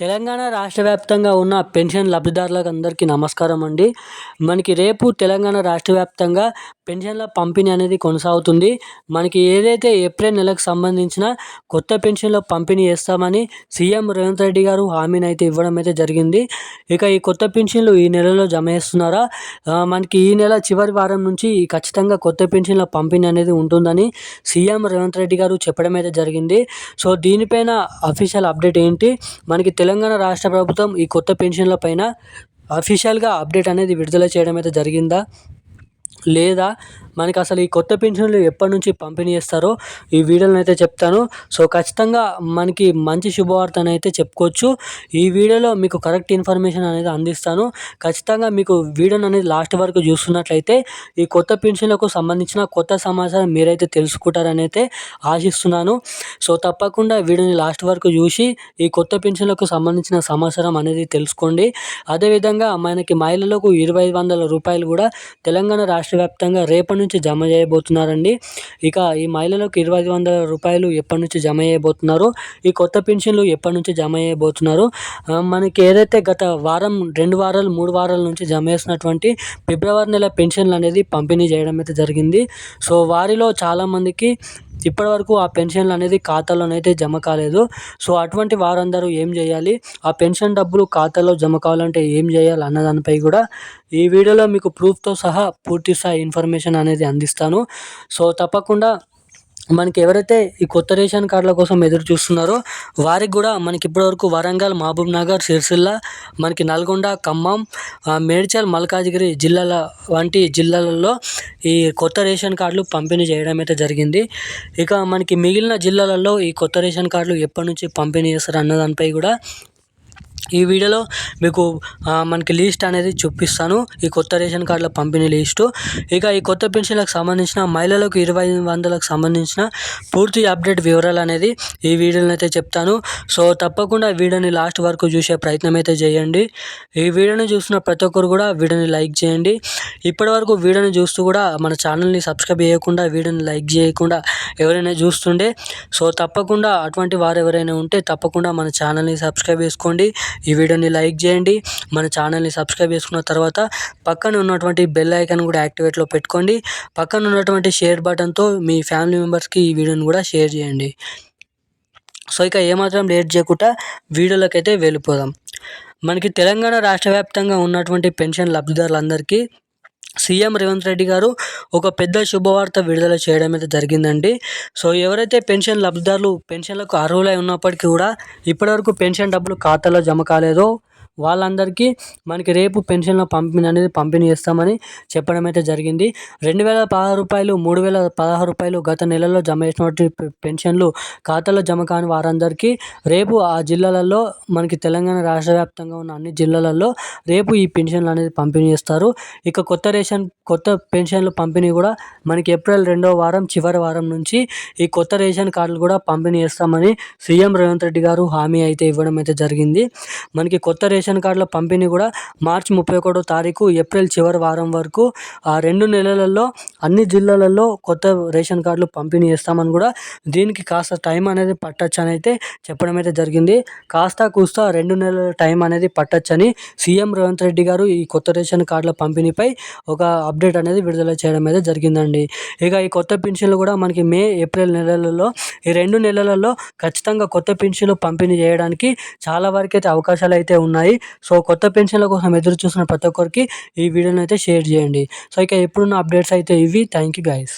తెలంగాణ రాష్ట్ర వ్యాప్తంగా ఉన్న పెన్షన్ లబ్ధిదారులకు అందరికీ నమస్కారం అండి. మనకి రేపు తెలంగాణ రాష్ట్ర వ్యాప్తంగా పెన్షన్ల పంపిణీ అనేది కొనసాగుతుంది. మనకి ఏదైతే ఏప్రిల్ నెలకు సంబంధించిన కొత్త పెన్షన్ల పంపిణీ చేస్తామని సీఎం రేవంత్ రెడ్డి గారు హామీని అయితే ఇవ్వడం అయితే జరిగింది. ఇక ఈ కొత్త పెన్షన్లు ఈ నెలలో జమ చేస్తున్నారా? మనకి ఈ నెల చివరి వారం నుంచి ఖచ్చితంగా కొత్త పెన్షన్ల పంపిణీ అనేది ఉంటుందని సీఎం రేవంత్ రెడ్డి గారు చెప్పడం అయితే జరిగింది. సో దీనిపైన అఫీషియల్ అప్డేట్ ఏంటి? మనకి తెలంగాణ రాష్ట్ర ప్రభుత్వం ఈ కొత్త పెన్షన్ల పైన అఫీషియల్గా అప్డేట్ అనేది విడుదల చేయడం అయితే జరిగిందా? లేదా మనకి అసలు ఈ కొత్త పెన్షన్లు ఎప్పటి నుంచి పంపిణీ చేస్తారో ఈ వీడియోలో అయితే చెప్తాను. సో ఖచ్చితంగా మనకి మంచి శుభవార్త అయితే చెప్పుకోవచ్చు. ఈ వీడియోలో మీకు కరెక్ట్ ఇన్ఫర్మేషన్ అనేది అందిస్తాను. ఖచ్చితంగా మీకు వీడియోని అనేది లాస్ట్ వరకు చూస్తున్నట్లయితే ఈ కొత్త పెన్షన్లకు సంబంధించిన కొత్త సమాచారం మీరైతే తెలుసుకుంటారని అయితే ఆశిస్తున్నాను. సో తప్పకుండా వీడియోని లాస్ట్ వరకు చూసి ఈ కొత్త పెన్షన్లకు సంబంధించిన సమాచారం అనేది తెలుసుకోండి. అదేవిధంగా మనకి మహిళలకు ఇరవై వందల రూపాయలు కూడా తెలంగాణ రాష్ట్ర వ్యాప్తంగా రేపటి నుంచి జమ చేయబోతున్నారండి. ఇక ఈ మహిళలకు ఇరవై ఐదు వందల రూపాయలు ఎప్పటి నుంచి జమ చేయబోతున్నారు? ఈ కొత్త పెన్షన్లు ఎప్పటి నుంచి జమ చేయబోతున్నారు? మనకి ఏదైతే గత వారం రెండు వారాలు మూడు వారాల నుంచి జమ చేసినటువంటి ఫిబ్రవరి నెల పెన్షన్లు అనేది పంపిణీ చేయడం అయితే జరిగింది. సో వారిలో చాలామందికి ఇప్పటివరకు ఆ పెన్షన్లు అనేది ఖాతాలోనైతే జమ కాలేదు. సో అటువంటి వారందరూ ఏం చేయాలి? ఆ పెన్షన్ డబ్బులు ఖాతాలో జమ కావాలంటే ఏం చేయాలి అన్న దానిపై కూడా ఈ వీడియోలో మీకు ప్రూఫ్తో సహా పూర్తి స్థాయి ఇన్ఫర్మేషన్ అనేది అందిస్తాను. సో తప్పకుండా మనకి ఎవరైతే ఈ కొత్త రేషన్ కార్డుల కోసం ఎదురు చూస్తున్నారో వారికి కూడా మనకి ఇప్పటివరకు వరంగల్ మహబూబ్ నగర్ సిరిసిల్ల మనకి నల్గొండ ఖమ్మం మేడ్చల్ మల్కాజ్గిరి జిల్లాల వంటి జిల్లాలలో ఈ కొత్త రేషన్ కార్డులు పంపిణీ చేయడం అయితే జరిగింది. ఇక మనకి మిగిలిన జిల్లాలలో ఈ కొత్త రేషన్ కార్డులు ఎప్పటి నుంచి పంపిణీ చేస్తారు అన్న దానిపై కూడా ఈ వీడియోలో మీకు మనకి లిస్ట్ అనేది చూపిస్తాను. ఈ కొత్త రేషన్ కార్డుల పంపిణీ లిస్టు. ఇక ఈ కొత్త పెన్షన్లకు సంబంధించిన మహిళలకు ఇరవై వందలకు సంబంధించిన పూర్తి అప్డేట్ వివరాలు అనేది ఈ వీడియోలో అయితే చెప్తాను. సో తప్పకుండా వీడియోని లాస్ట్ వరకు చూసే ప్రయత్నం అయితే చేయండి. ఈ వీడియోని చూసిన ప్రతి ఒక్కరు కూడా వీడియోని లైక్ చేయండి. ఇప్పటివరకు వీడియోని చూస్తూ కూడా మన ఛానల్ని సబ్స్క్రైబ్ చేయకుండా వీడియోని లైక్ చేయకుండా ఎవరైనా చూస్తుండే సో తప్పకుండా అటువంటి వారు ఎవరైనా ఉంటే తప్పకుండా మన ఛానల్ని సబ్స్క్రైబ్ చేసుకోండి. ఈ వీడియోని లైక్ చేయండి. మన ఛానల్ని సబ్స్క్రైబ్ చేసుకున్న తర్వాత పక్కన ఉన్నటువంటి బెల్ ఐకాన్ కూడా యాక్టివేట్లో పెట్టుకోండి. పక్కన ఉన్నటువంటి షేర్ బటన్తో మీ ఫ్యామిలీ మెంబర్స్కి ఈ వీడియోని కూడా షేర్ చేయండి. సో ఇక ఏమాత్రం లేట్ చేయకుండా వీడియోలోకి అయితే వెళ్ళిపోదాం. మనకి తెలంగాణ రాష్ట్ర వ్యాప్తంగా ఉన్నటువంటి పెన్షన్ లబ్ధిదారులందరికీ సీఎం రేవంత్ రెడ్డి గారు ఒక పెద్ద శుభవార్త విడుదల చేయడం అయితే జరిగిందండి. సో ఎవరైతే పెన్షన్ లబ్ధిదారులు పెన్షన్లకు అర్హులై ఉన్నప్పటికీ కూడా ఇప్పటివరకు పెన్షన్ డబ్బులు ఖాతాలో జమ కాలేదో వాళ్ళందరికీ మనకి రేపు పెన్షన్ల పంపిణీ అనేది పంపిణీ చేస్తామని చెప్పడం అయితే జరిగింది. రెండు వేల పదహారు రూపాయలు మూడు వేల పదహారు రూపాయలు గత నెలలో జమ చేసినటువంటి పెన్షన్లు ఖాతాలో జమ కాని వారందరికీ రేపు ఆ జిల్లాలలో మనకి తెలంగాణ రాష్ట్ర వ్యాప్తంగా ఉన్న అన్ని జిల్లాలలో రేపు ఈ పెన్షన్లు అనేది పంపిణీ చేస్తారు. ఇక కొత్త రేషన్ కొత్త పెన్షన్లు పంపిణీ కూడా మనకి ఏప్రిల్ రెండో వారం చివరి వారం నుంచి ఈ కొత్త రేషన్ కార్డులు కూడా పంపిణీ చేస్తామని సీఎం రేవంత్ రెడ్డి గారు హామీ అయితే ఇవ్వడం అయితే జరిగింది. మనకి కొత్త రేషన్ రేషన్ కార్డుల పంపిణీ కూడా మార్చి ముప్పై ఒకటో తారీఖు ఏప్రిల్ చివరి వారం వరకు. ఆ రెండు నెలలలో అన్ని జిల్లాలలో కొత్త రేషన్ కార్డులు పంపిణీ చేస్తామని కూడా దీనికి కాస్త టైం అనేది పట్టచ్చు అని అయితే చెప్పడం అయితే జరిగింది. కాస్త కూస్త రెండు నెలల టైం అనేది పట్టచ్చని సీఎం రేవంత్ రెడ్డి గారు ఈ కొత్త రేషన్ కార్డుల పంపిణీపై ఒక అప్డేట్ అనేది విడుదల చేయడం అయితే జరిగిందండి. ఇక ఈ కొత్త పెన్షన్లు కూడా మనకి మే ఏప్రిల్ నెలలలో ఈ రెండు నెలలలో ఖచ్చితంగా కొత్త పెన్షన్లు పంపిణీ చేయడానికి చాలా వరకు అయితే అవకాశాలు అయితే ఉన్నాయి. సో కొత్త పెన్షన్ల కోసం ఎదురు చూస్తున్న ప్రతి ఒక్కరికి ఈ వీడియోని అయితే షేర్ చేయండి. సో ఇక ఎప్పుడున్న అప్డేట్స్ అయితే ఇవి. Thank you guys